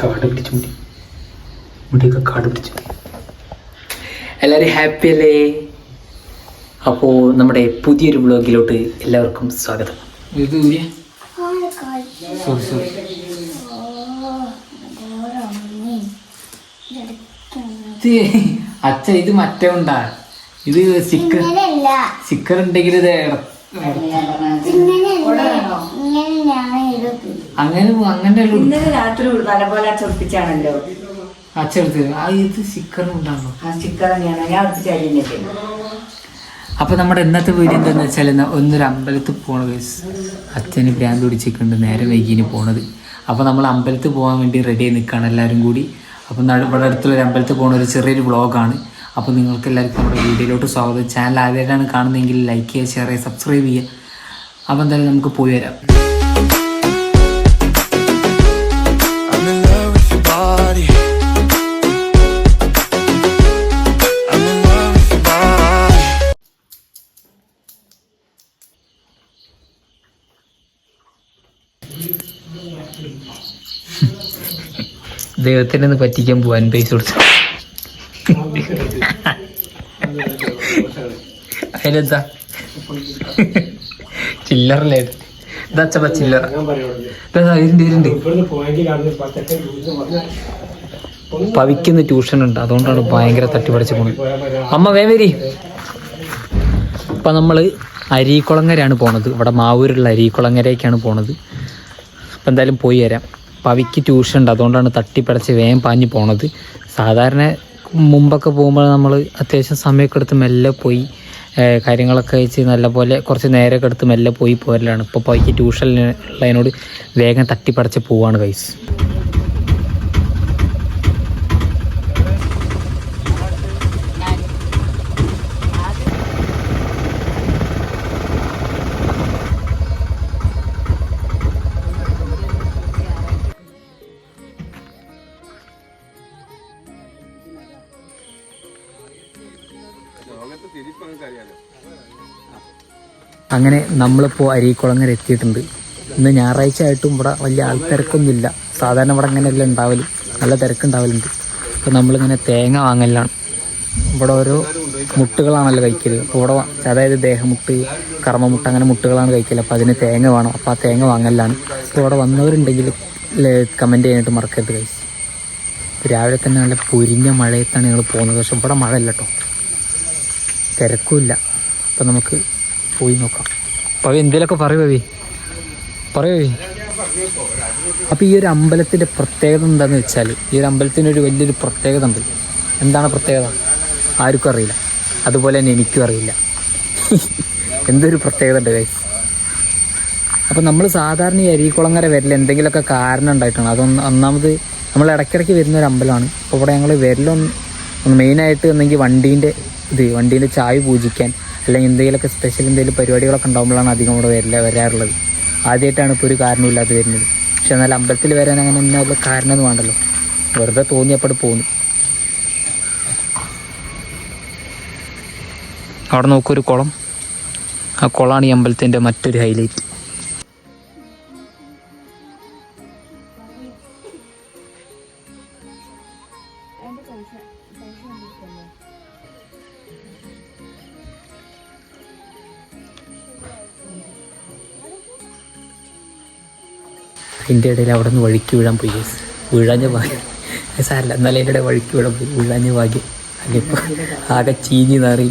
കാട് പിടിച്ചു മുടി മുടിയൊക്കെ കാട് പിടിച്ചു എല്ലാവരും ഹാപ്പി അല്ലേ? അപ്പോൾ നമ്മുടെ പുതിയൊരു വ്ളോഗിലോട്ട് എല്ലാവർക്കും സ്വാഗതം. ഇത് ഊരിയ സോറി സോറി. ഇത് അച്ഛ ഇത് മറ്റേ ഉണ്ടാ. ഇത് സ്റ്റിക്കർ സിക്കർ സ്റ്റിക്കർ ഉണ്ടെങ്കിൽ ഇത് ഇട- അങ്ങനെ അങ്ങനെ ഇന്നലെ രാത്രി നല്ലപോലെ ചൊപ്പിച്ചാണല്ലോ അച്ഛ എടുത്ത് ആ ഇത് സ്റ്റിക്കർ ഉണ്ടാകും ആ സ്റ്റിക്കർ തന്നെയാണ്. ഞാൻ അടുത്ത് അരിഞ്ഞിട്ട് അപ്പൊ നമ്മുടെ ഇന്നത്തെ വീഡിയോ എന്താന്ന് വെച്ചാൽ ഒന്നൊരു അമ്പലത്തിൽ പോണ കേസ് അച്ഛന് ഭ്രാന്ത് പിടിച്ചിട്ടുണ്ട്. നേരെ വൈകിന് പോണത്. അപ്പൊ നമ്മൾ അമ്പലത്തിൽ പോകാൻ വേണ്ടി റെഡി ആയി നിൽക്കുകയാണ് എല്ലാവരും കൂടി. അപ്പം ഇവിടെ അടുത്തുള്ള ഒരു അമ്പലത്തിൽ പോകുന്ന ഒരു ചെറിയൊരു വ്ളോഗാണ് അപ്പോൾ നിങ്ങൾക്ക് എല്ലാവർക്കും നമ്മുടെ വീഡിയോയിലോട്ട് സ്വാഗതം. ചാനൽ ആദ്യമായിട്ടാണ് കാണുന്നതെങ്കിൽ ലൈക്ക് ചെയ്യുക ഷെയർ ചെയ്യുക സബ്സ്ക്രൈബ് ചെയ്യുക. അപ്പോൾ എന്തായാലും നമുക്ക് പോയി വരാം. ദൈവത്തിനെ പറ്റിക്കാൻ പോവാൻ പൈസ കൊടുത്തു. അതിലെന്താ ചില്ലറല്ലേ ഇതാ? ചപ്പ ചില്ലറ. ഇരുണ്ട് പവിക്കുന്ന ട്യൂഷൻ ഉണ്ട്. അതുകൊണ്ടാണ് ഭയങ്കര തട്ടിപ്പടിച്ച് പോണത്. അമ്മ വേവരി ഇപ്പൊ നമ്മൾ അരീക്കുളങ്ങരയാണ് പോണത്. ഇവിടെ മാവൂരുള്ള അരീക്കുളങ്ങരയ്ക്കാണ് പോണത്. അപ്പം എന്തായാലും പോയി വരാം. പവിക്ക് ട്യൂഷൻ ഉണ്ട്. അതുകൊണ്ടാണ് തട്ടിപ്പടച്ച് വേഗം പാഞ്ഞു പോണത്. സാധാരണ മുമ്പൊക്കെ പോകുമ്പോൾ നമ്മൾ അത്യാവശ്യം സമയമൊക്കെ എടുത്ത് മെല്ലെ പോയി കാര്യങ്ങളൊക്കെ വെച്ച് നല്ലപോലെ കുറച്ച് നേരമൊക്കെ എടുത്ത് മെല്ലെ പോയി പോരലാണ്. ഇപ്പോൾ പവിക്ക് ട്യൂഷൻ ഉള്ളതിനോട് വേഗം തട്ടിപ്പടച്ച് പോവാണ് കൈസ് അങ്ങനെ നമ്മളിപ്പോൾ അരീക്കുളങ്ങര എത്തിയിട്ടുണ്ട്. ഇന്ന് ഞായറാഴ്ച ആയിട്ടും ഇവിടെ വലിയ ആൾത്തിരക്കൊന്നുമില്ല. സാധാരണ ഇവിടെ അങ്ങനെയല്ല ഉണ്ടാവൽ. നല്ല തിരക്കുണ്ടാവലുണ്ട്. അപ്പോൾ നമ്മളിങ്ങനെ തേങ്ങ വാങ്ങലാണ്. ഇവിടെ ഓരോ മുട്ടുകളാണല്ലോ കഴിക്കൽ. അപ്പോൾ ഇവിടെ അതായത് ദേഹമുട്ട് കർമ്മമുട്ട് അങ്ങനെ മുട്ടുകളാണ് കഴിക്കൽ. അപ്പോൾ അതിന് തേങ്ങ വേണം. അപ്പോൾ ആ തേങ്ങ വാങ്ങലാണ്. അപ്പോൾ ഇവിടെ വന്നവരുണ്ടെങ്കിൽ കമന്റ് ചെയ്യാനായിട്ട് മറക്കരുത് കഴിച്ച് രാവിലെ തന്നെ നല്ല പൊരിഞ്ഞ മഴയത്താണ് ഞങ്ങൾ പോകുന്നത്. പക്ഷെ ഇവിടെ മഴ ഇല്ല കേട്ടോ തിരക്കുമില്ല. അപ്പം നമുക്ക് പോയി നോക്കാം. പവി എന്തേലൊക്കെ പറയൂ പവി. പറയൂ പവി. അപ്പം ഈ ഒരു അമ്പലത്തിന്റെ പ്രത്യേകത എന്താണെന്ന് വെച്ചാൽ ഈ ഒരു അമ്പലത്തിന് ഒരു വലിയൊരു പ്രത്യേകത ഉണ്ട്. എന്താണ് പ്രത്യേകത? ആർക്കും അറിയില്ല. അതുപോലെ തന്നെ എനിക്കും അറിയില്ല. എന്തൊരു പ്രത്യേകത ഉണ്ട് ഗൈസ് അപ്പം നമ്മൾ സാധാരണ ഈ അരീക്കുളങ്ങര വരൽ എന്തെങ്കിലുമൊക്കെ കാരണം ഉണ്ടായിട്ടാണ്. അതൊന്ന് ഒന്നാമത് നമ്മൾ ഇടയ്ക്കിടയ്ക്ക് വരുന്ന ഒരു അമ്പലമാണ്. അപ്പോൾ ഇവിടെ ഞങ്ങൾ വരലൊന്ന് മെയിനായിട്ട് ഒന്നെങ്കിൽ വണ്ടീന്റെ ഇത് വണ്ടീന്റെ ചായ പൂജിക്കാൻ അല്ലെങ്കിൽ എന്തെങ്കിലുമൊക്കെ സ്പെഷ്യൽ എന്തെങ്കിലും പരിപാടികളൊക്കെ ഉണ്ടാകുമ്പോഴാണ് അധികം ഇവിടെ വരില്ല വരാറുള്ളത്. ആദ്യമായിട്ടാണ് ഇപ്പോൾ ഒരു കാരണമില്ലാതെ വരുന്നത്. പക്ഷെ എന്നാൽ അമ്പലത്തിൽ വരാൻ അങ്ങനെ എന്നുള്ള കാരണമൊന്നും വേണ്ടല്ലോ. വെറുതെ തോന്നിയപ്പോൾ പോന്നു. അവിടെ നോക്കൊരു കുളം. ആ കുളമാണ് ഈ അമ്പലത്തിന്റെ മറ്റൊരു ഹൈലൈറ്റ് അതിന്റെ ഇടയിൽ അവിടെ നിന്ന് വഴിക്ക് വീഴാൻ പോയി. വീഴാഞ്ഞ ഭാഗ്യം. സാറല്ല എന്നാലും അതിന്റെ ഇടയിൽ വഴിക്ക് വീഴാൻ പോയി. വീഴാഞ്ഞ ഭാഗ്യം. അതിപ്പോൾ ആകെ ചീഞ്ഞ് നാറി.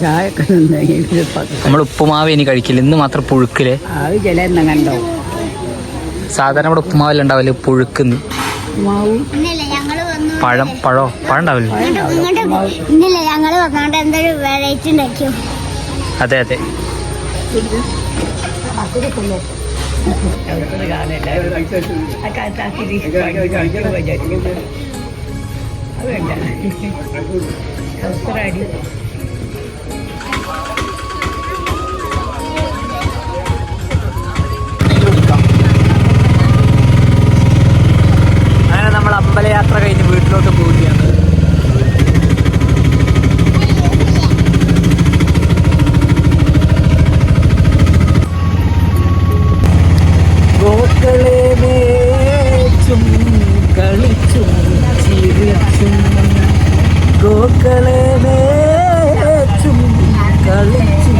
ചായ ഒക്കെ നമ്മൾ ഉപ്പുമാവ് ഇനി കഴിക്കില്ല. ഇന്ന് മാത്രം പുഴുക്കിൽ. അത് ചില കണ്ടോ? സാധാരണ ഇവിടെ ഉപ്പുമാവല്ല ഉണ്ടാവില്ല പുഴുക്കുന്ന്. പഴം പഴോ? പഴം അതെ ഇന്നലെ വന്നോണ്ട് എന്തൊരു വെറൈറ്റി ഉണ്ടാക്കിയോ? അതെ അതെ. അങ്ങനെ മേച്ചും കളിച്ചും.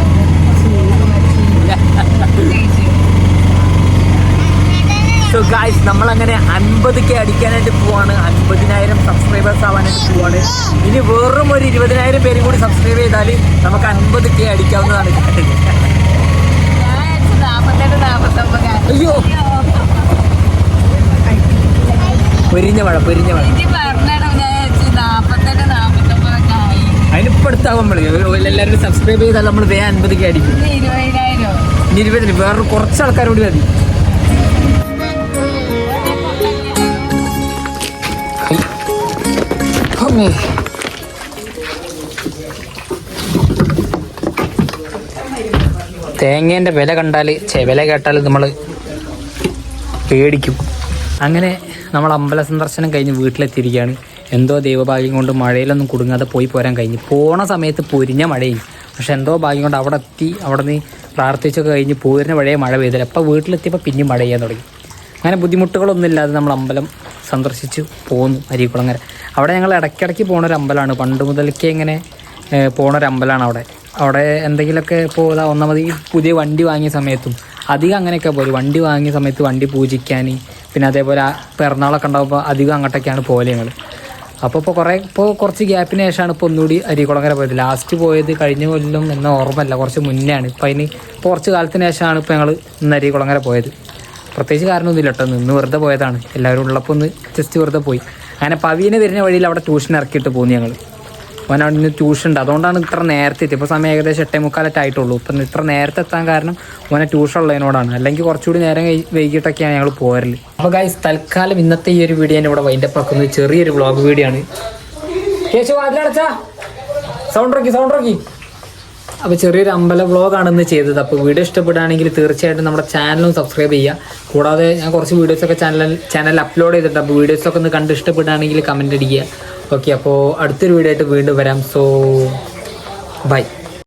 സോ ഗായ്സ് നമ്മളങ്ങനെ അൻപത് കെ അടിക്കാനായിട്ട് പോവാണ്. അൻപതിനായിരം സബ്സ്ക്രൈബേഴ്സ് ആവാനായിട്ട് പോവാണ്. ഇനി വെറും ഒരു ഇരുപതിനായിരം പേരും കൂടി സബ്സ്ക്രൈബ് ചെയ്താൽ നമുക്ക് അൻപത് കെ അടിക്കാവുന്നതാണ്. അയ്യോ. പൊരിഞ്ഞ മഴ പൊരിഞ്ഞ മഴ അതിനിപ്പോ അടുത്താകുമ്പോൾ എല്ലാവരും സബ്സ്ക്രൈബ് ചെയ്താൽ നമ്മൾ വേ അൻപത് കെ അടിക്കും. ഇനി ഇരുപതിന് വേറൊരു കുറച്ച് ആൾക്കാർ കൂടി മതി. തേങ്ങേന്റെ വില കണ്ടാൽ ചെ വില കേട്ടാൽ നമ്മൾ പേടിക്കും. അങ്ങനെ നമ്മൾ അമ്പല സന്ദർശനം കഴിഞ്ഞ് വീട്ടിലെത്തിയിരിക്കുകയാണ്. എന്തോ ദൈവഭാഗ്യം കൊണ്ട് മഴയിലൊന്നും കുടുങ്ങാതെ പോയി പോരാൻ കഴിഞ്ഞു. പോണ സമയത്ത് പൊരിഞ്ഞ മഴയും. പക്ഷെ എന്തോ ഭാഗ്യം കൊണ്ട് അവിടെ എത്തി അവിടെ നിന്ന് പ്രാർത്ഥിച്ചൊക്കെ കഴിഞ്ഞ് പോരുന്ന വഴിയെ മഴ പെയ്തില്ല. അപ്പോൾ വീട്ടിലെത്തിയപ്പോൾ പിന്നെ മഴ ചെയ്യാൻ തുടങ്ങി. അങ്ങനെ ബുദ്ധിമുട്ടുകളൊന്നും ഇല്ലാതെ നമ്മൾ അമ്പലം സന്ദർശിച്ച് പോന്നു അരീക്കുളങ്ങര. അവിടെ ഞങ്ങൾ ഇടയ്ക്കിടയ്ക്ക് പോണ ഒരു അമ്പലമാണ്. പണ്ട് മുതൽക്കേ ഇങ്ങനെ പോണ ഒരു അമ്പലമാണ് അവിടെ. അവിടെ എന്തെങ്കിലുമൊക്കെ ഇപ്പോൾ ഒന്നാമത് പുതിയ വണ്ടി വാങ്ങിയ സമയത്തും അധികം അങ്ങനെയൊക്കെ പോലും വണ്ടി വാങ്ങിയ സമയത്ത് വണ്ടി പൂജിക്കാൻ പിന്നെ അതേപോലെ പിറന്നാളൊക്കെ ഉണ്ടാകുമ്പോൾ അധികം അങ്ങോട്ടൊക്കെയാണ് പോലെ ഞങ്ങൾ. അപ്പോൾ ഇപ്പോൾ കുറേ ഇപ്പോൾ കുറച്ച് ഗ്യാപ്പിന് ശേഷമാണ് ഇപ്പോൾ ഒന്നുകൂടി അരികുളങ്ങര പോയത്. ലാസ്റ്റ് പോയത് കഴിഞ്ഞ കൊല്ലം എന്ന ഓർമ്മല്ല കുറച്ച് മുന്നേ ആണ് ഇപ്പോൾ അതിന് ഇപ്പോൾ കുറച്ച് കാലത്തിന് ശേഷമാണ് ഇപ്പോൾ ഞങ്ങൾ ഇന്ന് അരീക്കുളങ്ങര പോയത്. പ്രത്യേകിച്ച് കാരണമൊന്നുമില്ല കേട്ടോ. നിന്ന് വെറുതെ പോയതാണ്. എല്ലാവരും ഉള്ളപ്പോൾ ഒന്ന് ജസ്റ്റ് വെറുതെ പോയി. അങ്ങനെ പവീനെ വരുന്ന വഴിയിൽ അവിടെ ട്യൂഷൻ ഇറക്കിയിട്ട് പോകുന്നു ഞങ്ങൾ അവൻ അവിടെ നിന്ന് ട്യൂഷൻ ഉണ്ട്. അതുകൊണ്ടാണ് ഇത്ര നേരത്തെ എത്തി ഇപ്പോൾ സമയം ഏകദേശം എട്ടേ മുക്കാലൊക്കെ ആയിട്ടുള്ളൂ. ഇപ്പം ഇത്ര നേരത്തെ എത്താൻ കാരണം അവനെ ട്യൂഷൻ ഉള്ളതിനോടാണ്. അല്ലെങ്കിൽ കുറച്ചുകൂടി നേരം വൈകിട്ടൊക്കെയാണ് ഞങ്ങൾ പോരൽ. അപ്പോൾ ഗൈസ് തൽക്കാലം ഇന്നത്തെ ഈ ഒരു വീഡിയോ ഇവിടെ വൈൻഡപ്പ് ആക്കുന്നത് ചെറിയൊരു വ്ളോഗ് വീഡിയോ ആണ്. കേശു അതിലടച്ചാ സൗണ്ട് റോക്കി സൗണ്ട് റോക്കി അപ്പോൾ ചെറിയൊരു അമ്പല വ്ളോഗാണ് ഇന്ന് ചെയ്തത്. അപ്പോൾ വീഡിയോ ഇഷ്ടപ്പെടുകയാണെങ്കിൽ തീർച്ചയായിട്ടും നമ്മുടെ ചാനലും സബ്സ്ക്രൈബ് ചെയ്യുക. കൂടാതെ ഞാൻ കുറച്ച് വീഡിയോസൊക്കെ ചാനൽ ചാനലിൽ അപ്ലോഡ് ചെയ്തിട്ടുണ്ട്. അപ്പോൾ വീഡിയോസൊക്കെ ഒന്ന് കണ്ട് ഇഷ്ടപ്പെടുകയാണെങ്കിൽ കമന്റ് അടിക്കുക. ഓക്കെ അപ്പോൾ അടുത്തൊരു വീഡിയോ ആയിട്ട് വീണ്ടും വരാം. So by